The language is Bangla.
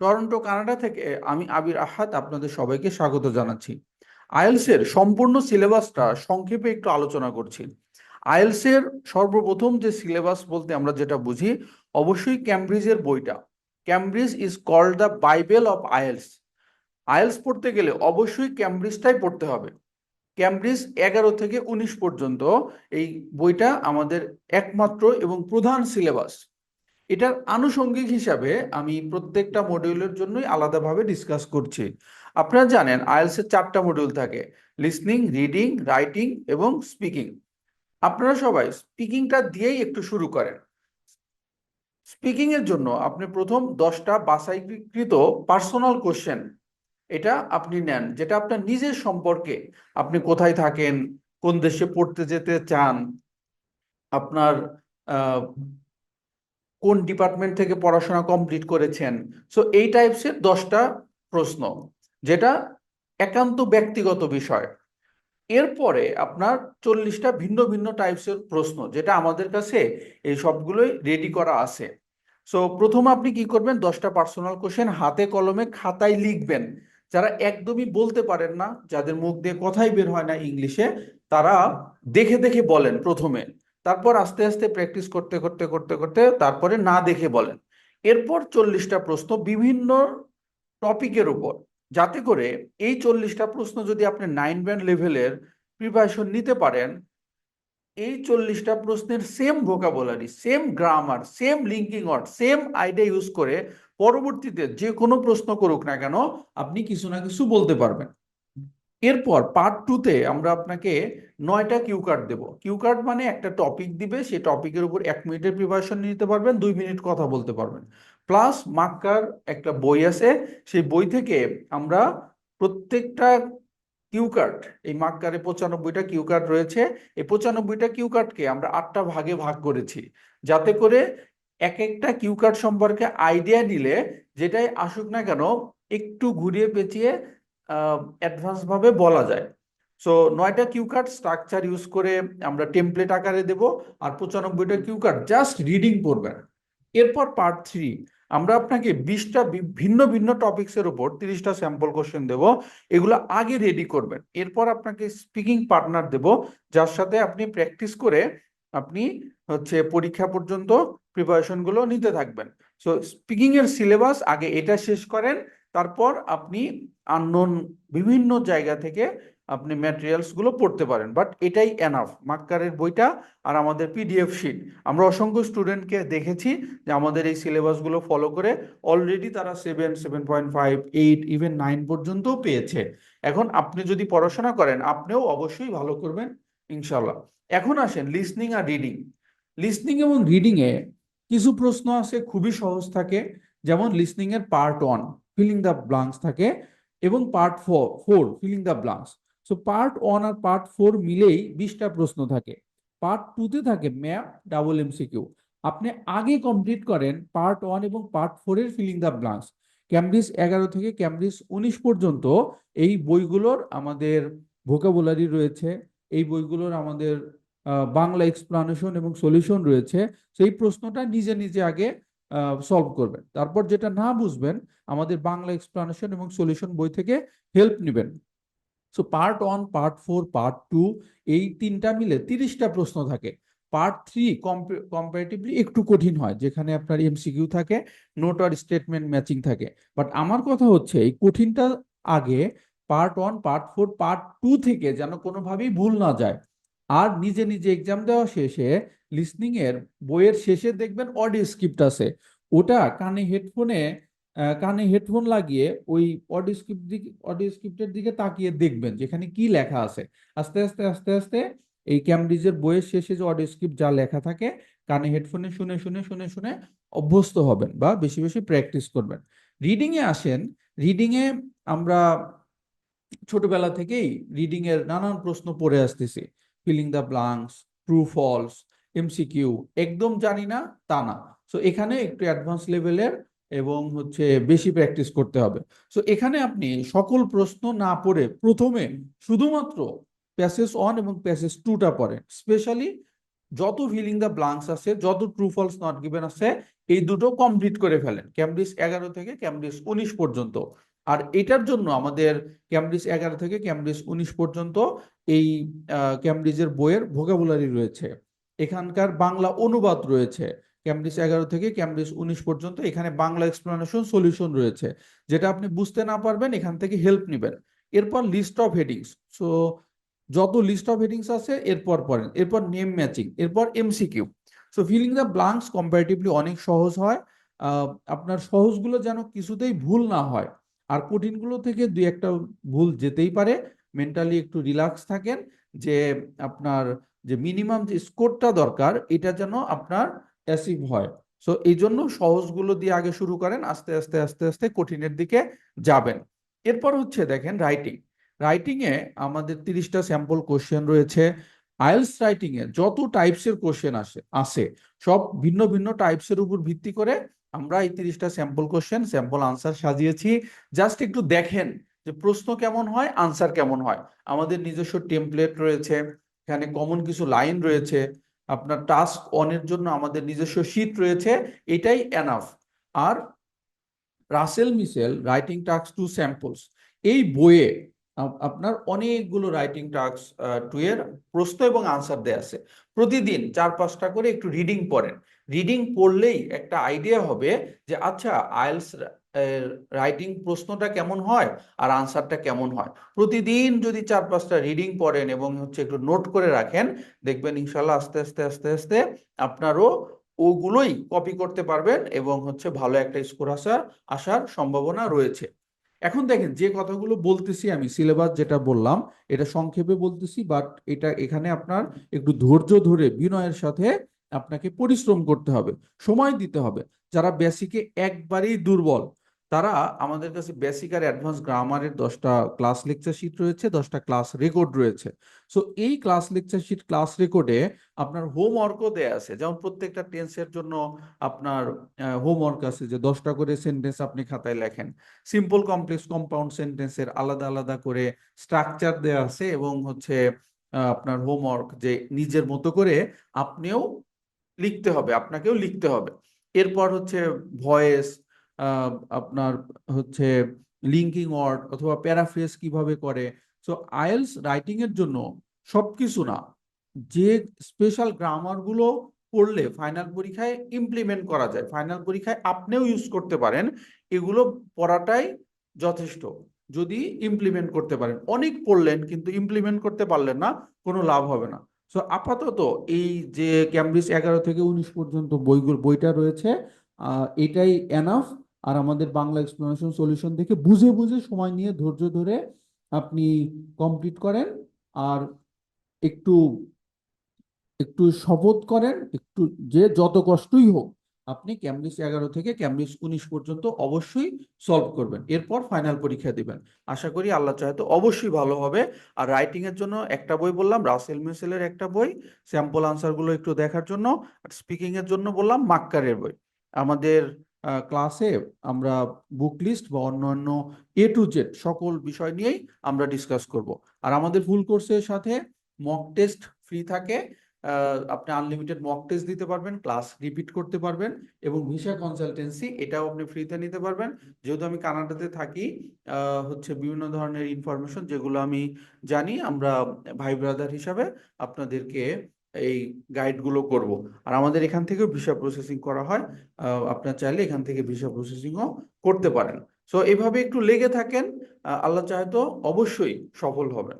টরন্টো, কানাডা থেকে আমি আবির আহাদ আপনাদের সবাইকে স্বাগত জানাচ্ছি। আইএলস এর সম্পূর্ণ সিলেবাসটা সংক্ষেপে একটু আলোচনা করছি। আইএলস এর সর্বপ্রথম যে সিলেবাস বলতে আমরা যেটা বুঝি, অবশ্যই ক্যামব্রিজের বইটা। Cambridge is called the Bible of IELTS. IELTS পড়তে গেলে অবশ্যই ক্যামব্রিজটাই পড়তে হবে। ক্যামব্রিজ এগারো থেকে উনিশ পর্যন্ত এই বইটা আমাদের একমাত্র এবং প্রধান সিলেবাস। এটার আনুষঙ্গিক হিসাবে আমি প্রত্যেকটা মডিউলের জন্যই আলাদাভাবে ডিসকাস করছি। আপনারা জানেন আইএলস এর চারটা মডিউল থাকে লিসনিং রিডিং রাইটিং এবং স্পিকিং আপনারা সবাই স্পিকিংটা দিয়েই একটু শুরু করেন। স্পিকিং এর জন্য আপনি প্রথম দশটা বাসাইকৃত পার্সোনাল কোশ্চেন এটা আপনি নেন, যেটা আপনার নিজের সম্পর্কে। আপনি কোথায় থাকেন, কোন দেশে পড়তে যেতে চান, আপনার কোন ডিপার্টমেন্ট থেকে পড়াশোনা কমপ্লিট করেছেন? সো এই টাইপসের দশটা প্রশ্ন, যেটা একান্ত ব্যক্তিগত বিষয়। এরপরে আপনার চল্লিশটা ভিন্ন ভিন্ন টাইপসের প্রশ্ন, যেটা আমাদের কাছে এই সবগুলোই রেডি করা আছে। সো প্রথম আপনি কি করবেন, দশটা পার্সোনাল কোশ্চেন হাতে কলমে খাতায় লিখবেন। যারা একদমই বলতে পারেন না, যাদের মুখ দিয়ে কথাই বের হয় না ইংলিশে, তারা দেখে দেখে বলেন প্রথমে। তারপর আস্তে আস্তে প্র্যাকটিস করতে করতে করতে করতে তারপরে না দেখে বলেন। এরপর চল্লিশটা প্রশ্ন বিভিন্ন টপিকের উপর। যাতে করে এই চল্লিশটা প্রশ্ন যদি আপনি নাইন ব্যান্ড লেভেলের প্রিপারেশন নিতে পারেন, এই চল্লিশটা প্রশ্নের same vocabulary same grammar same linking word same idea use করে পরবর্তীতে যে কোনো প্রশ্ন করুক না কেন, আপনি কিছু না কিছু বলতে পারবেন। এরপর পার্ট টুতে আমরা আপনাকে নয়টা কিউ কার্ড দেবো। কিউ কার্ড মানে একটা টপিক দিবে সেই টপিকের উপর এক মিনিটের প্রিপারেশন নিতে পারবেন, দুই মিনিট কথা বলতে পারবেন। প্লাস মার্কার একটা বই আছে, সেই বই থেকে আমরা প্রত্যেকটা কিউ কার্ড এই মার্কারে পঁচানব্বইটা কিউ কার্ড রয়েছে, এই পঁচানব্বইটা কিউ কার্ডকে আমরা আটটা ভাগে ভাগ করেছি। যাতে করে এক একটা কিউ কার্ড সম্পর্কে আইডিয়া নিলে, যেটাই আসুক না কেন, একটু ঘুরিয়ে পেঁচিয়ে অ্যাডভান্স ভাবে বলা যায়। সো নয়টা কিউ কার্ড স্ট্রাকচার ইউজ করে আমরা টেমপ্লেট আকারে দেব আর পঁচানব্বইটা কিউ কার্ড জাস্ট রিডিং পড়বেন এরপর পার্ট থ্রি আমরা আপনাকে বিশটা ভিন্ন ভিন্ন টপিক্সের উপর তিরিশটা স্যাম্পল কোশ্চেন দেব, এগুলো আগে রেডি করবেন। এরপর আপনাকে স্পিকিং পার্টনার দেব, যার সাথে আপনি প্র্যাকটিস করে আপনি হচ্ছে পরীক্ষা পর্যন্ত প্রিপারেশনগুলো নিতে থাকবেন। সো স্পিকিং এর সিলেবাস আগে এটা শেষ করেন তারপর আপনি আননোন বিভিন্ন জায়গা থেকে আপনি ম্যাটেরিয়ালসগুলো পড়তে পারেন। বাট এটাই এনাফ মাক্কারের বইটা আর আমাদের পিডিএফ শিট আমরা অসংখ্য স্টুডেন্টকে দেখেছি যে আমাদের এই সিলেবাসগুলো ফলো করে অলরেডি তারা seven seven point five eight even nine পর্যন্তও পেয়েছে। এখন আপনি যদি পড়াশোনা করেন, আপনিও অবশ্যই ভালো করবেন ইনশাল্লাহ এখন আসেন লিসনিং আর রিডিং লিসনিং এবং রিডিং এ কিছু প্রশ্ন আছে খুবই সহজ থাকে। যেমন লিসনিং এর part one filling the blanks থাকে এবং part four four filling the blanks so part one R part four মিলেই বিশটা প্রশ্ন থাকে। পার্ট টুতে থাকে ম্যাপ ডাবল এমসিকিউ আপনি আগে কমপ্লিট করেন পার্ট ওয়ান এবং পার্ট ফোর এর ফিলিং দ্য ব্লাঙ্কস ক্যামব্রিজ এগারো থেকে ক্যামব্রিজ উনিশ পর্যন্ত এই বইগুলোর আমাদের ভোকাবুলারি রয়েছে, এই বইগুলোর আমাদের বাংলা এক্সপ্লানেশন এবং সলিউশন রয়েছে। সেই প্রশ্নটা নিজে নিজে আগে সলভ করবেন। তারপর যেটা না বুঝবেন, আমাদের বাংলা এক্সপ্লানেশন এবং সলিউশন বই থেকে হেল্প নেবেন। So part one part four part two এই তিনটা মিলে তিরিশটা প্রশ্ন থাকে। পার্ট থ্রি কম্পারেটিভলি একটু কঠিন হয়, যেখানে আপনার এমসিকিউ থাকে নোট আর স্টেটমেন্ট ম্যাচিং থাকে। বাট আমার কথা হচ্ছে, এই কঠিনটা আগে part one part four part two থেকে যেন কোনোভাবেই ভুল না যায়। আর নিজে নিজে এক্সাম দেওয়া শেষে লিসনিং এর বইয়ের শেষে দেখবেন অডিও স্ক্রিপ্ট আছে। ওটা কানে হেডফোনে কানে হেডফোন লাগিয়ে ওই অডিও স্ক্রিপ্ট দিকে অডিও স্ক্রিপ্টের দিকে তাকিয়ে দেখবেন যেখানে কি লেখা আছে। আস্তে আস্তে আস্তে আস্তে এই ক্যামব্রিজের বইয়ের শেষে যে অডিও স্ক্রিপ্ট যা লেখা থাকে, কানে হেডফোনে শুনে শুনে শুনে শুনে অভ্যস্ত হবেন বা বেশি বেশি প্র্যাকটিস করবেন। রিডিং এ আসেন রিডিং এ আমরা ছোটবেলা থেকেই রিডিং এর নানান প্রশ্ন পড়ে আসতেছি। Filling the blanks true false MCQ একদম জানি না, তা না। সো এখানে একটু অ্যাডভান্স লেভেলের এবং হচ্ছে বেশি প্র্যাকটিস করতে হবে। সো এখানে আপনি সকল প্রশ্ন না পড়ে প্রথমে শুধুমাত্র প্যাসেজ ওয়ান এবং প্যাসেজ টুটা পড়েন। স্পেশালি যত ফিলিং দ্য ব্লাঙ্কস আছে, যত ট্রু ফলস নট গিভেন আছে, এই দুটো কমপ্লিট করে ফেলেন। ক্যামব্রিজ এগারো থেকে ক্যামব্রিজ উনিশ পর্যন্ত। আর এটার জন্য আমাদের ক্যামব্রিজ এগারো থেকে ক্যামব্রিজ উনিশ পর্যন্ত এই ক্যামব্রিজের বইয়ের ভোকাবুলারি রয়েছে। এখানকার বাংলা অনুবাদ রয়েছে। ক্যামব্রিজ এগারো থেকে ক্যামব্রিজ উনিশ পর্যন্ত এখানে বাংলা এক্সপ্লেনেশন সলিউশন রয়েছে। যেটা আপনি বুঝতে না পারবেন, এখান থেকে হেল্প নেবেন। এরপর লিস্ট অফ হেডিংস সো যত লিস্ট অফ হেডিংস আছে, এরপর পড়েন। এরপর নেম ম্যাচিং এরপর MCQ so filling the blanks comparatively অনেক সহজ হয়। আপনার সহজগুলো যেন কিছুতেই ভুল না হয়। আর কঠিনগুলো থেকে দুই একটা ভুল যেতেই পারে। মেন্টালি একটু রিল্যাক্স থাকেন, যে আপনার যে মিনিমাম যে স্কোরটা দরকার, এটা যেন আপনার অ্যাসিভ হয়। সো এই জন্য সহজগুলো দিয়ে আগে শুরু করেন, আস্তে আস্তে আস্তে আস্তে কঠিনের দিকে যাবেন। এরপর হচ্ছে দেখেন রাইটিং রাইটিং এ আমাদের তিরিশটা স্যাম্পল কোশ্চেন রয়েছে। আইএলস রাইটিং এ যত টাইপসের কোশ্চেন আসে আসে, সব ভিন্ন ভিন্ন টাইপসের উপর ভিত্তি করে আমরা এই তিরিশটা স্যাম্পল কোশ্চেন স্যাম্পল আনসার সাজিয়েছি। জাস্ট একটু দেখেন যে প্রশ্ন কেমন হয় আনসার কেমন হয়? আমাদের নিজস্ব টেমপ্লেট রয়েছে, এখানে কমন কিছু লাইন রয়েছে, আপনার টাস্ক অনের জন্য আমাদের নিজস্ব শীট রয়েছে, এটাই এনাফ আর Russell Mitchell writing task two samples এই বইয়ে আপনার অনেকগুলো রাইটিং টাস্ক টু এর প্রশ্ন এবং আনসার দেয়া আছে। প্রতিদিন চার পাঁচটা করে একটু রিডিং পড়েন। রিডিং পড়লেই একটা আইডিয়া হবে যে আচ্ছা আইএলস রাইটিং প্রশ্নটা কেমন হয় আর আনসারটা কেমন হয়। প্রতিদিন যদি চার পাঁচটা রিডিং পড়েন এবং হচ্ছে একটু নোট করে রাখেন, দেখবেন ইনশাল্লাহ আস্তে আস্তে আস্তে আস্তে আপনারও ওগুলোই কপি করতে পারবেন এবং হচ্ছে ভালো একটা স্কোর আসার আসার সম্ভাবনা রয়েছে। এখন দেখেন যে কথাগুলো বলতেছি আমি সিলেবাস যেটা বললাম, এটা সংক্ষেপে বলতেছি বাট এটা এখানে আপনার একটু ধৈর্য ধরে বিনয়ের সাথে আপনাকে পরিশ্রম করতে হবে, সময় দিতে হবে। যারা বেসিকে একবারেই দুর্বল তারা আমাদের কাছে বেসিক আর অ্যাডভান্স গ্রামারের দশটা ক্লাস লেকচার শিট রয়েছে, দশটা ক্লাস রেকর্ড রয়েছে। সো এই ক্লাস লেকচার শিট ক্লাস রেকর্ডে আপনার হোমওয়ার্কও দেয়া আছে। যেমন প্রত্যেকটা টেন্সের জন্য আপনার হোমওয়ার্ক আছে যে দশটা করে সেন্টেন্স আপনি খাতায় লেখেন। সিম্পল কমপ্লেক্স কম্পাউন্ড সেন্টেন্সের আলাদা আলাদা করে স্ট্রাকচার দেয়া আছে এবং হচ্ছে আপনার হোমওয়ার্ক যে নিজের মতো করে আপনিও লিখতে হবে, আপনাকেও লিখতে হবে। এরপর হচ্ছে ভয়েস আপনার হচ্ছে লিঙ্কিং ওয়ার্ড অথবা প্যারাফ্রেজ কীভাবে করে? সো আইএলস রাইটিং এর জন্য সবকিছু না, যে স্পেশাল গ্রামারগুলো পড়লে ফাইনাল পরীক্ষায় ইমপ্লিমেন্ট করা যায়। ফাইনাল পরীক্ষায় আপনিও ইউজ করতে পারেন, এগুলো পড়াটাই যথেষ্ট। যদি ইমপ্লিমেন্ট করতে পারেন, অনেক পড়লেন কিন্তু ইমপ্লিমেন্ট করতে পারলেন না, কোনো লাভ হবে না। সো আপাতত এই যে ক্যামব্রিজ এগারো থেকে উনিশ পর্যন্ত বইগুলো, বইটা রয়েছে এটাই এনাফ আর আমাদের বাংলা এক্সপ্লেনেশন সলিউশন থেকে বুঝে বুঝে সময় নিয়ে ধৈর্য ধরে আপনি কমপ্লিট করেন। আর একটু একটু শপথ করেন, একটু যে যত কষ্টই হোক, আপনি ক্যামব্রিজ এগারো থেকে ক্যামব্রিজ উনিশ পর্যন্ত অবশ্যই সলভ করবেন। এরপর ফাইনাল পরীক্ষা দিবেন। আশা করি আল্লাহ চাহে তো অবশ্যই ভালো হবে। আর রাইটিং এর জন্য একটা বই বললাম, রাসেল মিসেলের একটা বই। স্যাম্পল আনসারগুলো একটু দেখার জন্য। আর স্পিকিং এর জন্য বললাম, মাক্কারের বই। আমাদের ক্লাসে আমরা বুক লিস্ট বা অন্যান্য এ টু জেড সকল বিষয় নিয়েই আমরা ডিসকাস করব। আর আমাদের ফুল কোর্সের সাথে মক টেস্ট ফ্রি থাকে। আপনি আনলিমিটেড মক টেস্ট দিতে পারবেন ক্লাস রিপিট করতে পারবেন এবং ভিসা কনসালটেন্সি এটাও আপনি ফ্রিতে নিতে পারবেন। যেহেতু আমি কানাডাতে থাকি হচ্ছে বিভিন্ন ধরনের ইনফরমেশন যেগুলো আমি জানি, আমরা ভাই ব্রাদার হিসাবে আপনাদেরকে এই গাইডগুলো করব। আর আমাদের এখান থেকেও ভিসা প্রসেসিং করা হয়। আপনার চাইলে এখান থেকে ভিসা প্রসেসিংও করতে পারেন। সো এভাবে একটু লেগে থাকেন আল্লাহ চাহে তো অবশ্যই সফল হবেন।